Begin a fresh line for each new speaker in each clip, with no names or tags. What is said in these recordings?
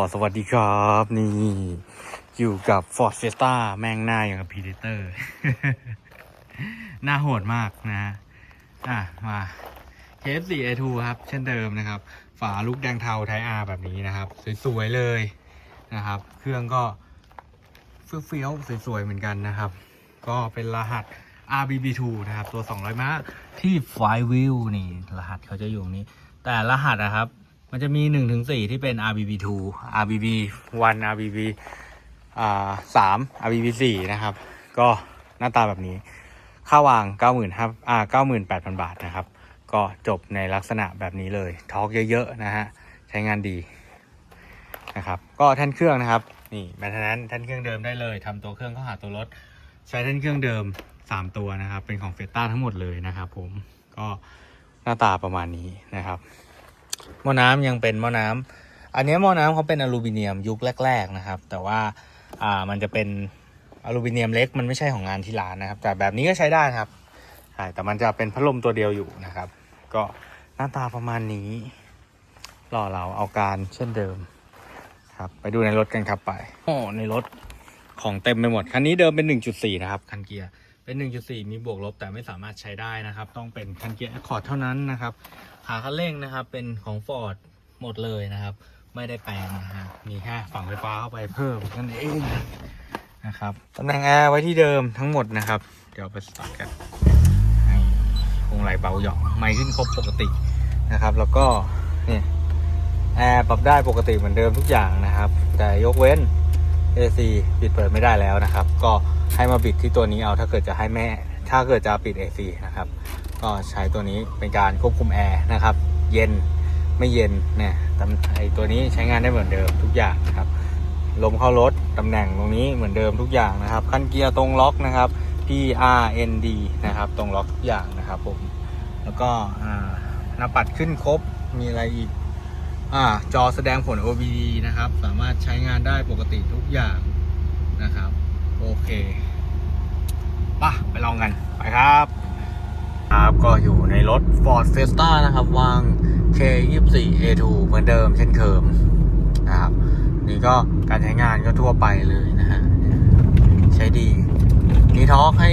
อสวัสดีครับ นี่ อยู่กับ Ford Fiesta แม่งหน้าอย่างกับ Predator หน้าโหดมากนะอะมา KF4A2 ครับ เช่นเดิมนะครับ ฝาลูกแดงเทาไทอาแบบนี้นะครับ สวยๆเลยนะครับ เครื่องก็เฟี้ยวๆสวยๆเหมือนกันนะครับ ก็เป็นรหัส RBB2 นะครับ ตัว 200ม้าที่ Flywheel นี่ รหัสเขาจะอยู่ตรงนี้ แต่รหัสนะครับ มันจะมี1นถึงสที่เป็น RBB2 RBB 1 RBB อ่า3 RBB 4นะครับ ก็หน้าตาแบบนี้ ค่าวาง90,000ครับอ่า98,000บาทนะครับ ก็จบในลักษณะแบบนี้เลยทอกเยอะๆนะฮะ ใช้งานดีนะครับ ก็แท่นเครื่องนะครับ นี่แม้ฉะนั้นแท่นเครื่องเดิมได้เลยทำตัวเครื่องเข้าหาตัวรถ ใช้แท่นเครื่องเดิม3ตัวนะครับ เป็นของเฟต้าทั้งหมดเลยนะครับ ผม ก็หน้าตาประมาณนี้นะครับ หม้อน้ำยังเป็นหม้อน้ำอันนี้หม้อน้ำเขาเป็นอลูมิเนียมยุคแรก ๆนะครับ แต่ว่าอ่ามันจะเป็นอลูมิเนียมเล็กมันไม่ใช่ของงานที่ร้านนะครับ แต่แบบนี้ก็ใช้ได้ครับใช่แต่มันจะเป็นพัดลมตัวเดียวอยู่นะครับ ก็หน้าตาประมาณนี้หล่อเราเอาการเช่นเดิมครับ ไปดูในรถกันครับไปโอ้ในรถของเต็มไปหมด คันนี้เดิมเป็น 1.4 นะครับ คันเกียร์ เป็น 1.4 มีบวกลบแต่ไม่สามารถใช้ได้นะครับ ต้องเป็นคันเกียร์ Accord เท่านั้นนะครับขาคันเร่งนะครับ เป็นของ Ford หมดเลยนะครับ ไม่ได้แปลงนะฮะมีแค่ฝั่งไฟฟ้าเข้าไปเพิ่มนั่นเองนะครับตำแหน่งแอร์ไว้ที่เดิมทั้งหมดนะครับ เดี๋ยวไปสตาร์ทกันให้คงไหลเบาหยอกไม่ขึ้นครบปกตินะครับ แล้วก็เนี่ยแอร์ปรับได้ปกติเหมือนเดิมทุกอย่างนะครับ แต่ยกเว้น AC ปิดเปิดไม่ได้แล้วนะครับ ก็ ให้มาปิดที่ตัวนี้เอาถ้าเกิดจะให้แม่ ถ้าเกิดจะปิด AC นะครับ ก็ใช้ตัวนี้เป็นการควบคุมแอร์นะครับ เย็นไม่เย็นเนี่ยตำไอตัวนี้ใช้งานได้เหมือนเดิมทุกอย่างนะครับลมเข้ารถตำแหน่งตรงนี้เหมือนเดิมทุกอย่างนะครับคันเกียร์ตรงล็อกนะครับ P R N D นะครับตรงล็อกทุกอย่างนะครับผมแล้วก็หน้าปัดขึ้นครบมีอะไรอีกอ่าจอแสดงผล OBD นะครับ สามารถใช้งานได้ปกติทุกอย่างนะครับ โอเคป่ะไปลองกัน ไปครับ ครับก็อยู่ในรถ Ford Fiesta นะครับ วาง K24A2 เหมือนเดิมเช่นเคยนะครับ นี่ก็การใช้งานก็ทั่วไปเลยนะฮะ ใช้ดีมีท็อกให้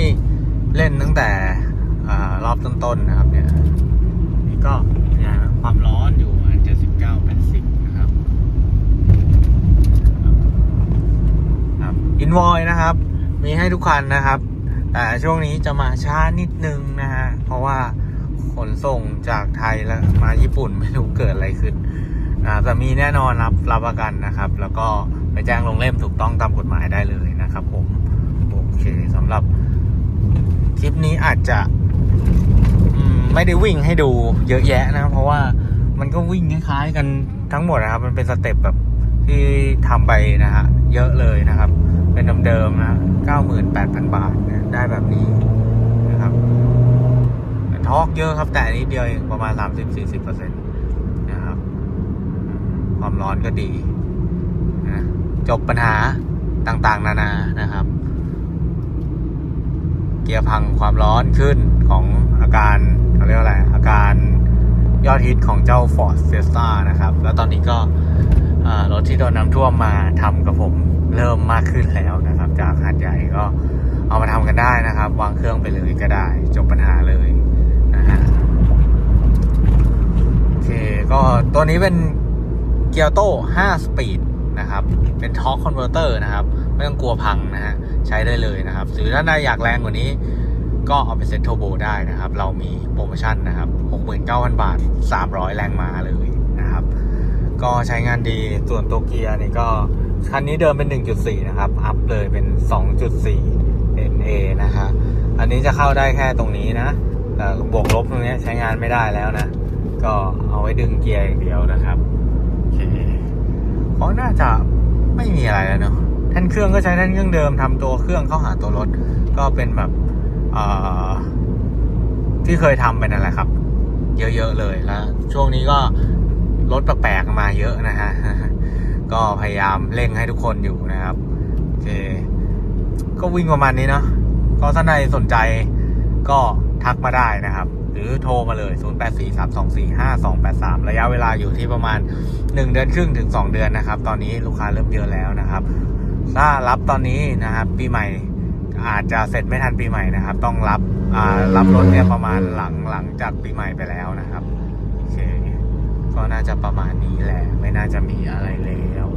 เล่นตั้งแต่อรอบต้นๆนะครับเนี่ย นี่ก็ความร้อนอยู่ประมาณ79 80 นะครับ ครับอิน วอยนะครับ มีให้ทุกคันนะครับ แต่ช่วงนี้จะมาช้านิดนึงนะฮะ เพราะว่าขนส่งจากไทยแล้วมาญี่ปุ่นไม่รู้เกิดอะไรขึ้นอ่าแต่มีแน่นอนรับรับประกันนะครับ แล้วก็ไปแจ้งลงเล่มถูกต้องตามกฎหมายได้เลยนะครับผม โอเคสำหรับคลิปนี้อาจจะมไม่ได้วิ่งให้ดูเยอะแยะนะ เพราะว่ามันก็วิ่งคล้ายๆกันทั้งหมดนะครับ มันเป็นสเต็ปแบบที่ทำไปนะฮะเยอะเลยนะครับ เป็นเดิมๆนะ98,000บาทนะได้แบบนี้นะครับทอกเยอะครับ แต่อันนี้เดียวเองประมาณ30-40%นะครับ ความร้อนก็ดีนะจบปัญหาต่างๆ นานานะครับ เกียร์พังความร้อนขึ้นของอาการเขาเรียกว่าอะไรอาการยอดฮิตของเจ้า Ford Fiesta นะครับ แล้วตอนนี้ก็รถที่โดนน้ำท่วมมาทำกับผม เริ่มมากขึ้นแล้วนะครับ จากหาดใหญ่ก็เอามาทำกันได้นะครับ วางเครื่องไปเลยก็ได้ จบปัญหาเลยนะฮะโอเคก็ตัวนี้เป็นเกียร์โต้5สปีดนะครับ เป็นทอร์คคอนเวอร์เตอร์นะครับ ไม่ต้องกลัวพังนะฮะ ใช้ได้เลยนะครับ หรือถ้าได้อยากแรงกว่านี้ ก็เอาไปเซ็ตโทโบได้นะครับ เรามีโปรโมชั่นนะครับ 69,000 บาท 300 แรงมาเลยนะครับ ก็ใช้งานดีส่วนตัวเกียร์นี่ก็ คันนี้เดิมเป็น 1.4 นะครับ อัพเลยเป็น 2.4 NA นะฮะอันนี้จะเข้าได้แค่ตรงนี้นะบวกลบตรงนี้ใช้งานไม่ได้แล้วนะ ก็เอาไว้ดึงเกียร์อย่างเดียวนะครับโอเคของน่าจะไม่มีอะไรแล้วเนาะแท่นเครื่องก็ใช้แท่นเครื่องเดิมทำตัวเครื่องเข้าหาตัวรถ ก็เป็นแบบที่เคยทำไปนั่นแหละครับ เยอะๆเลยแล้วช่วงนี้ก็รถแปลกๆมาเยอะนะฮะ ก็พยายามเร่งให้ทุกคนอยู่นะครับโอเคก็วิ่งประมาณนี้เนาะก็ถ้านใครสนใจก็ทักมาได้นะครับ หรือโทรมาเลย 0843245283 ระยะเวลาอยู่ที่ประมาณ 1 เดือนครึ่งถึง 2 เดือนนะครับ ตอนนี้ลูกค้าเริ่มเยอะแล้วนะครับ ถ้ารับตอนนี้นะครับ ปีใหม่อาจจะเสร็จไม่ทันปีใหม่นะครับ ต้องรับรับรถเนี่ยประมาณหลังหลังจากปีใหม่ไปแล้วนะครับ ก็น่าจะประมาณนี้แหละ ไม่น่าจะมีอะไรแล้ว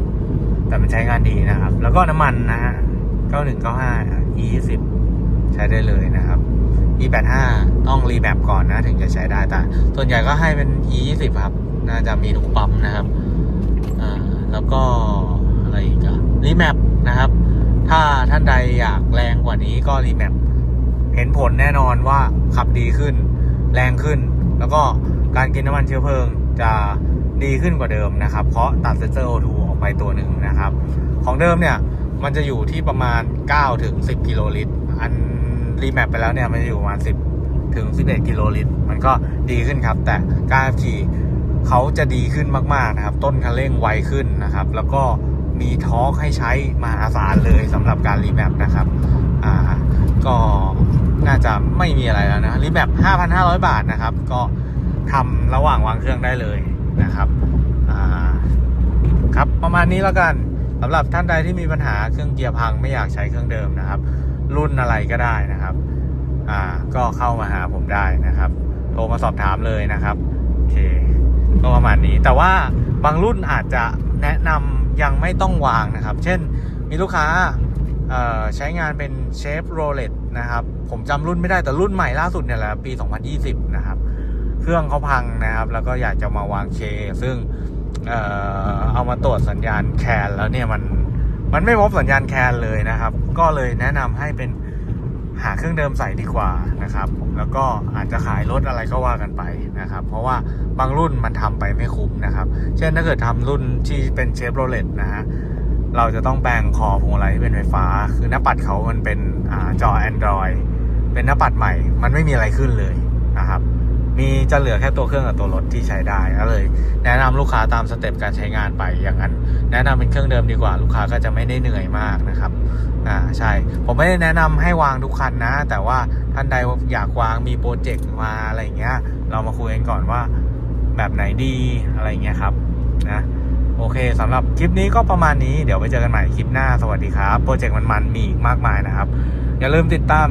แต่มันใช้งานดีนะครับ แล้วก็น้ำมันนะฮะ9195 E20 ใช้ได้เลยนะครับ E85 ต้องรีแมปก่อนนะ ถึงจะใช้ได้แต่ส่วนใหญ่ก็ให้เป็น E20 ครับ น่าจะมีทุกปั๊มนะครับอ่าแล้วก็อะไรอีกอะรีแมปนะครับ ถ้าท่านใดอยากแรงกว่านี้ก็รีแมปเห็นผลแน่นอนว่าขับดีขึ้น แรงขึ้น แล้วก็การกินน้ำมันเชื้อเพลิง จะดีขึ้นกว่าเดิมนะครับ เพราะตัดเซนเซอร์ O2 ออกไปตัวหนึ่งนะครับ ของเดิมเนี่ยมันจะอยู่ที่ประมาณ 9 ถึง 10 กิโลลิตร อันรีแมปไปแล้วเนี่ยมันจะอยู่ประมาณ 10 ถึง 11 กิโลลิตร มันก็ดีขึ้นครับ แต่การขับขี่เขาจะดีขึ้นมากๆนะครับ ต้นคันเร่งไวขึ้นนะครับ แล้วก็มีทอร์กให้ใช้มหาศาลเลยสำหรับการรีแมปนะครับอ่าก็น่าจะไม่มีอะไรแล้วนะรีแมป5,500 บาทนะครับ ก็ ทำระหว่างวางเครื่องได้เลยนะครับครับประมาณนี้แล้วกันสำหรับท่านใดที่มีปัญหาเครื่องเกียร์พังไม่อยากใช้เครื่องเดิมนะครับ รุ่นอะไรก็ได้นะครับอ่าก็เข้ามาหาผมได้นะครับ โทรมาสอบถามเลยนะครับโอเคก็ประมาณนี้แต่ว่าบางรุ่นอาจจะแนะนำยังไม่ต้องวางนะครับ เช่นมีลูกค้าใช้งานเป็นเชฟโรเลตนะครับ ผมจำรุ่นไม่ได้แต่รุ่นใหม่ล่าสุดเนี่ยแหละปี 2020 นะครับ เครื่องเขาพังนะครับ แล้วก็อยากจะมาวางเค ซึ่งเออเอามาตรวจสัญญาณแคนแล้วเนี่ยมันมันไม่พบสัญญาณแคนเลยนะครับ ก็เลยแนะนำให้เป็นหาเครื่องเดิมใส่ดีกว่านะครับ แล้วก็อาจจะขายรถอะไรก็ว่ากันไปนะครับ เพราะว่าบางรุ่นมันทำไปไม่คุ้มนะครับ เช่นถ้าเกิดทำรุ่นที่เป็นเชฟโรเลตนะฮะเราจะต้องแปลงคอพวงมาลัยให้เป็นไฟฟ้า คือหน้าปัดเขามันเป็นอจอ Android เป็นหน้าปัดใหม่ มันไม่มีอะไรขึ้นเลย มีจะเหลือแค่ตัวเครื่องกับตัวรถที่ใช้ได้ก็เลย แนะนำลูกค้าตามสเต็ปการใช้งานไปอย่างนั้น แนะนำเป็นเครื่องเดิมดีกว่า ลูกค้าก็จะไม่ได้เหนื่อยมากนะครับอ่าใช่ ผมไม่ได้แนะนำให้วางทุกคันนะ แต่ว่าท่านใดอยากวางมีโปรเจกต์มาอะไรเงี้ย เรามาคุยกันก่อนว่าแบบไหนดีอะไรเงี้ยครับนะโอเคสำหรับคลิปนี้ก็ประมาณนี้เดี๋ยวไปเจอกันใหม่คลิปหน้าสวัสดีครับ โปรเจกต์มันๆมีอีกมากมายนะครับ อย่าลืมติดตาม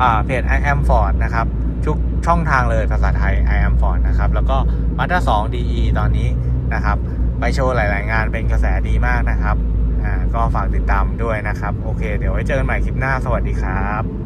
อ่าเพจ I am Ford นะครับ ทุกช่องทางเลยภาษาไทย I am Ford นะครับ แล้วก็ Mazda 2 DE ตอนนี้นะครับ ไปโชว์หลาย ๆ งานเป็นกระแสดีมากนะครับ อ่า ก็ฝากติดตามด้วยนะครับ โอเค เดี๋ยวไว้เจอกันใหม่คลิปหน้า สวัสดีครับ